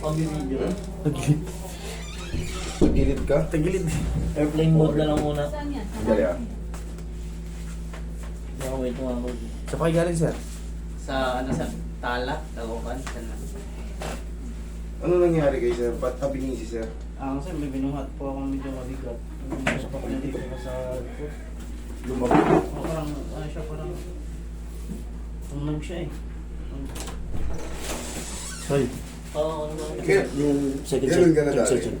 Pag-video. Tagilid ka? Tagilid. Airplane mode na lang muna. Saan yan? Dali ah. Baka wait mo ako. Sa pa galing sir? Sa ano sa Tala, Dagopan. Ano nangyari kay sir? Ba't tabingi si sir? Ah, kasi may binuhat po ako medyo mabigat. Sa kapatid dito ko sa likod. Lumabas. Oh, parang, ano siya, parang... Tumunog siya eh. Sorry. Oo, ano? Kaya- Yung second Kailan ka na third dati? session.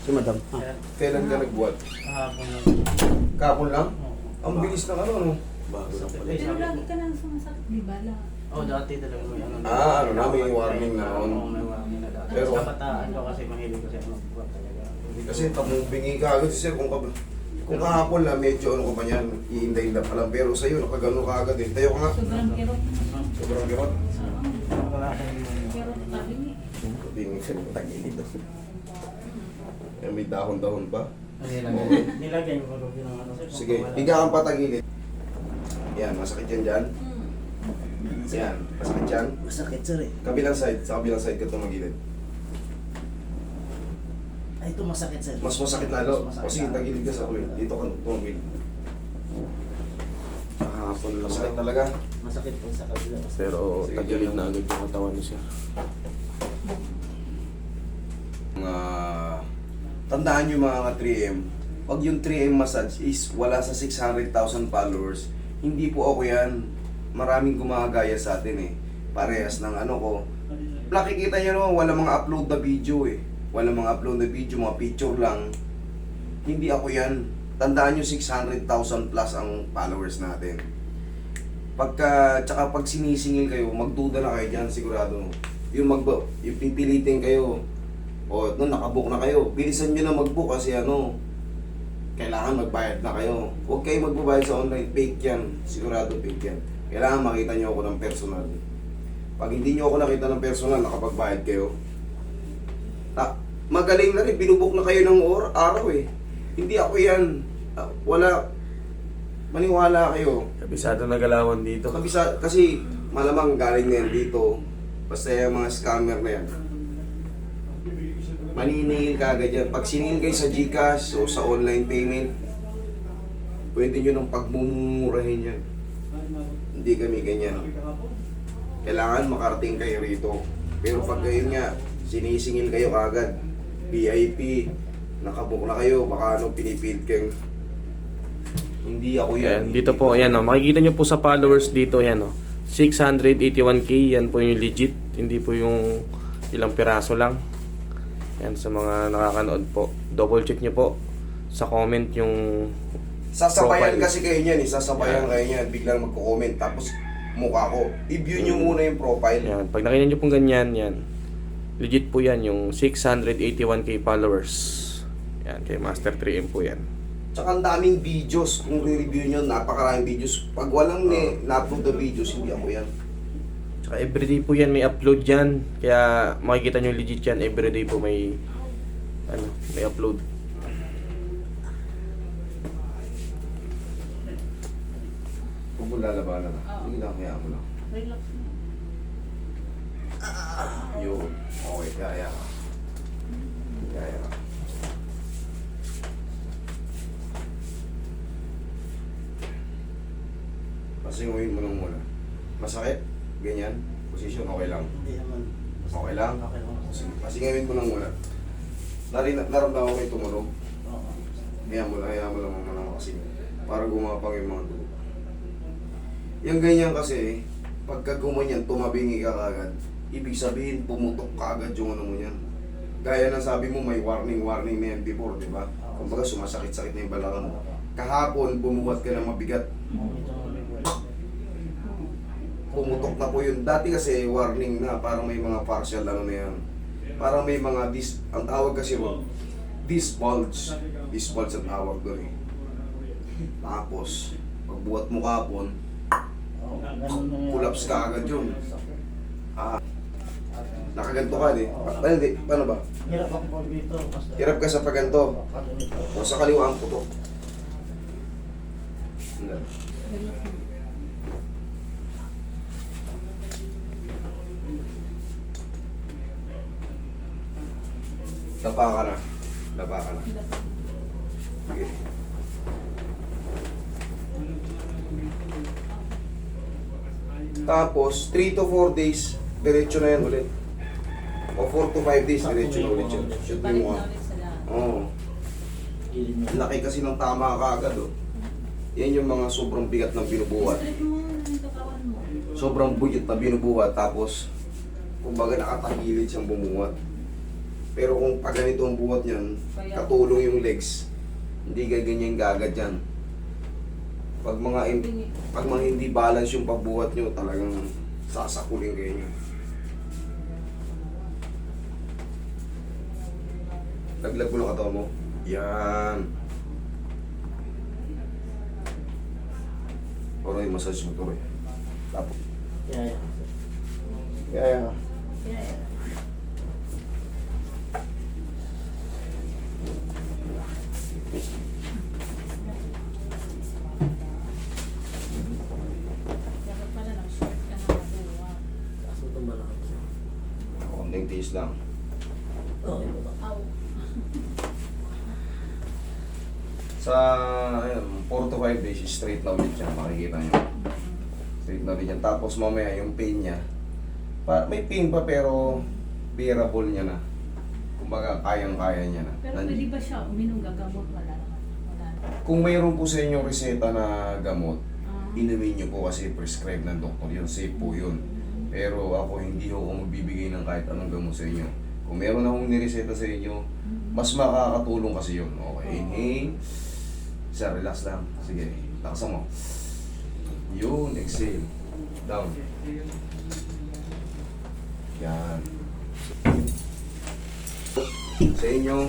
Si madam. Ah. Kailan ka nagbuhat? kahapon lang. Kapon lang? Ang bilis ng ano, ano? Bago lang pala. Pero lagi ka nang sumasakit, di ba? La? Oo, dati talaga may ano. Ah, ano na, may warning na noon. Oo, may warning na dati. Pero- Pero, kabataan ko kasi mahilig kasi ako magbuhat talaga. Kasi tamong bingi ka agad si sir kung, kab- kung kahapon lang medyo ano ka pa niyan, iinda-inda pa lang. Pero sa'yo, nakagano ka agad eh. Tayo ka nga. Sobrang kirot. Sobrang girot. Oo. Wala akong Kirot tabingi. Tingin sa tagilid. Eh, may dahon-dahon pa. nilagay. Nilagay mo ko ng ano. sir, kung Sige, wala. higa kang patagilid. Yan, masakit yan dyan. Hmm. Yan, masakit yan. Masakit sir eh. Kabilang side, sa kabilang side ka tumagilid. Ay, ito masakit sir. Mas masakit lalo. Mas masakit O sige, lalo. tagilid ka sa ulit. Dito ka tumagilid. Kahapon lang. Masakit talaga. Masakit po sa kabila. Pero Sige, tagilid na agad yung katawan ni sir. Tandaan nyo mga 3M, pag yung 3M massage is wala sa 600,000 followers, hindi po ako yan. Maraming gumagaya sa atin eh. Parehas ng ano ko. Nakikita nyo naman, wala mga upload na video eh. Wala mga upload na video, mga picture lang. Hindi ako yan. Tandaan nyo 600,000 plus ang followers natin. Pagka, tsaka pag sinisingil kayo, magduda na kayo dyan, sigurado. Yung mag yung pipilitin kayo, o nung nakabook na kayo, bilisan nyo na mag-book kasi ano, kailangan magbayad na kayo. Huwag kayo magbabayad sa online, fake yan. Sigurado fake yan. Kailangan makita nyo ako ng personal. Pag hindi nyo ako nakita ng personal, nakapagbayad kayo, ta magaling na rin, binubok na kayo ng or araw eh. Hindi ako yan. Ah, wala, maniwala kayo. Kabisado na galawan dito. Kabisa, kasi malamang galing na yan dito. Basta yung mga scammer na yan. Maniningil ka agad yan. Pag siningil kayo sa Gcash o sa online payment, pwede nyo nang pagmumurahin yan. Hindi kami ganyan. Kailangan makarating kayo rito. Pero pag kayo nga, sinisingil kayo kagad. VIP, nakabook na kayo, baka ano, pinipilit kayo. Hindi ako yan. Yan, dito po, ayan o. Makikita nyo po sa followers dito, yan o. 681k, yan po yung legit. Hindi po yung ilang piraso lang. Yan, sa mga nakakanood po. Double check nyo po sa comment yung Sasabayan profile. kasi kayo niyan eh. Sasabayan Yeah. kayo niyan. Biglang magko-comment. Tapos mukha ko. I-view nyo muna yung profile. Yan, pag nakita nyo pong ganyan, yan. Legit po yan, yung 681k followers. Yan, kay Master 3M po yan. Tsaka ang daming videos. Kung re-review nyo, napakaraming videos. Pag walang ni na-upload na videos, hindi ako yan. Tsaka everyday po yan, may upload yan. Kaya makikita nyo legit yan, everyday po may ano, may upload. Huwag mo lalabanan na. Sige lang, kaya mo lang. Relax na. Yun. Okay, kaya ka. Kaya ka. Pasinguin mo lang muna. Masakit? Ganyan? Position, okay lang. Hindi naman. Okay lang? Okay lang. Pasingawin mo lang muna. Narin, naramdaman ko may tumunog. Oo. Kaya mo lang, kaya mo lang muna kasi para gumapang yung mga dugo. Yung ganyan kasi, pagka gumanyan, tumabingi ka kagad, ibig sabihin, pumutok ka agad yung ano mo yan. Gaya ng sabi mo, may warning, warning na yan before, di ba? Kumbaga, sumasakit-sakit na yung balakang mo. Kahapon, bumuhat ka ng mabigat. Pumutok na po yun. Dati kasi warning na, parang may mga partial ano na yan. Parang may mga dis, ang tawag kasi mo, disc bulge. Disc bulge ang tawag doon eh. Tapos, pagbuhat mo kapon. Collapse ka agad yun. ah, nakaganto ka eh. Pa- Paano, di, paano ba? Hirap ako dito. Hirap ka sa paganto. O sa kaliwa ang putok. Hindi. Dapa ka na. Dapa ka na. Sige. Tapos, 3 to 4 days, diretso na yan ulit. O 4 to 5 days, diretso na ulit yan. Shoot mo lahat. Oo. Laki kasi ng tama ka agad oh. Yan yung mga sobrang bigat ng binubuhat. Nga. Sobrang buyot na binubuhat tapos kumbaga nakatagilid siyang bumuhat. Pero kung pag ganito ang buhat niyan, katulong yung legs, hindi gaganyan gagad yan. Pag mga in- pag mga hindi balance yung pagbuhat nyo, talagang sasakulin kayo nyo. Laglag mo ng katawan mo. Yan. Parang yung massage mo to eh. Tapos. Yeah, yeah. Yeah, yeah. Kaya, dapat pala nag-short ka na nakuha. Kaso tumalaki siya. Konting tiis lang. Okay ba ba? Sa, ayun, 4 to 5 days, straight na ulit yan. Makikita nyo. Straight na ulit yan. Tapos mamaya, yung pain niya, pa, may pain pa pero bearable niya na. Kumbaga, kayang-kaya niya na. Pero Nan- pwede ba siya uminom gagamot? Wala naman. Wala naman. Kung mayroon po sa inyong reseta na gamot, Ah. inumin nyo po kasi prescribe ng doktor yun. Safe po yun. Pero ako hindi ho ako magbibigay ng kahit anong gamot sa inyo. Kung meron akong nireseta sa inyo, mas makakatulong kasi yun. Okay, inhale. Isa, relax lang. Sige, lakasan mo. Yun, exhale. Down. Yan. Sa inyo,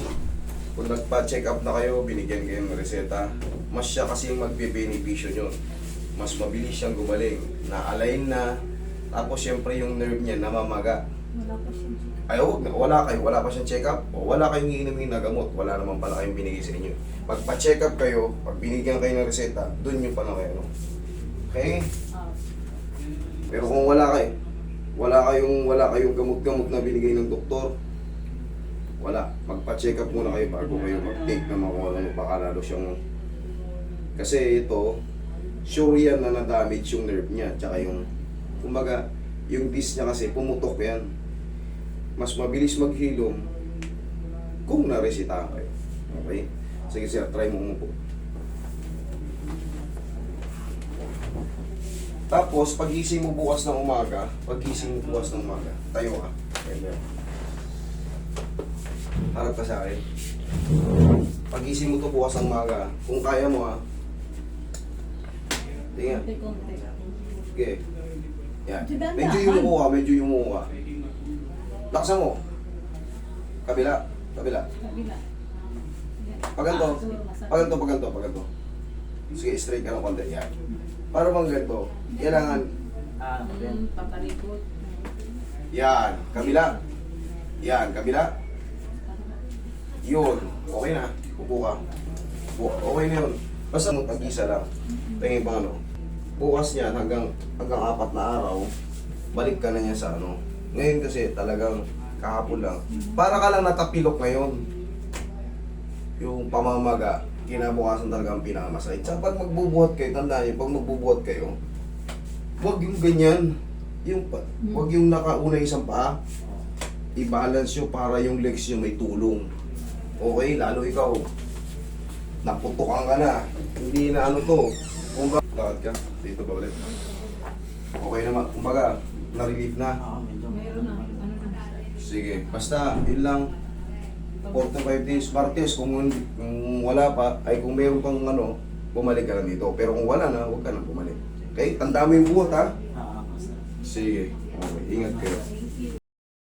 kung nagpa-check up na kayo, binigyan kayo ng reseta, mas siya kasi yung magbe-beneficyo nyo. Mas mabilis siyang gumaling. Na-align na. Tapos syempre yung nerve niya namamaga. Wala pa siya. Ay, huwag na. Wala kayo. Wala pa siyang check-up. O wala kayong iinumin na gamot. Wala naman pala kayong binigay sa inyo. Magpa-check up kayo. Pag binigyan kayo ng reseta, dun yung pala kayo. No? Okay? Ah. Pero kung wala kayo, wala kayong wala kayong gamot-gamot na binigay ng doktor, wala. Magpa-check up muna kayo bago kayo mag-take na mga ano, baka lalo siyang... Kasi ito, sure yan na na-damage yung nerve niya, tsaka yung, kumbaga, yung disc niya kasi pumutok yan. Mas mabilis maghilom kung naresitahan kayo. Okay? Sige sir, try mo umupo. Tapos, pagising mo bukas ng umaga, pagising mo bukas ng umaga, tayo ka. Harap ka sa akin. Pagising mo to bukas ng umaga, kung kaya mo ha. Tingnan. Konti-konti. Yan. Medyo yumuko ka, medyo yumuko ka. Laksan mo. Kabila. Kabila. Kabila. Paganto. Ah. Paganto, paganto, paganto. Sige, straight ka ng konti. Yan. Para bang ganito, kailangan, Ah, okay. Mm, papalikot. yan, kabila. Yan, kabila. Yun. Okay na. Upo ka. Upo. Okay na yun. Basta mo tag-isa lang. Tingin pa ano. Bukas niyan hanggang hanggang apat na araw, balik ka na niya sa ano. Ngayon kasi talagang kahapon lang. Para ka lang natapilok ngayon. Yung pamamaga, kinabukasan talaga ang pinakamasakit. Tsaka pag magbubuhat kayo, tandaan niyo, pag magbubuhat kayo, huwag yung ganyan. Yung, huwag yung nakauna isang paa. I-balance nyo para yung legs nyo may tulong. Okay, lalo ikaw, naputukan ka na. Hindi na ano to. Lakad ka. Dito ba ulit? Okay naman. Kumbaga, na-relieve na. Medyo. Meron na. Ano na. Sige, basta yun lang. 4 to 5 days, Martes, kung, kung wala pa, ay kung meron pang ano, bumalik ka lang dito. Pero kung wala na, huwag ka na bumalik. Okay? Tandaan mo yung buhat ha. Basta. Sige. Okay, ingat kayo.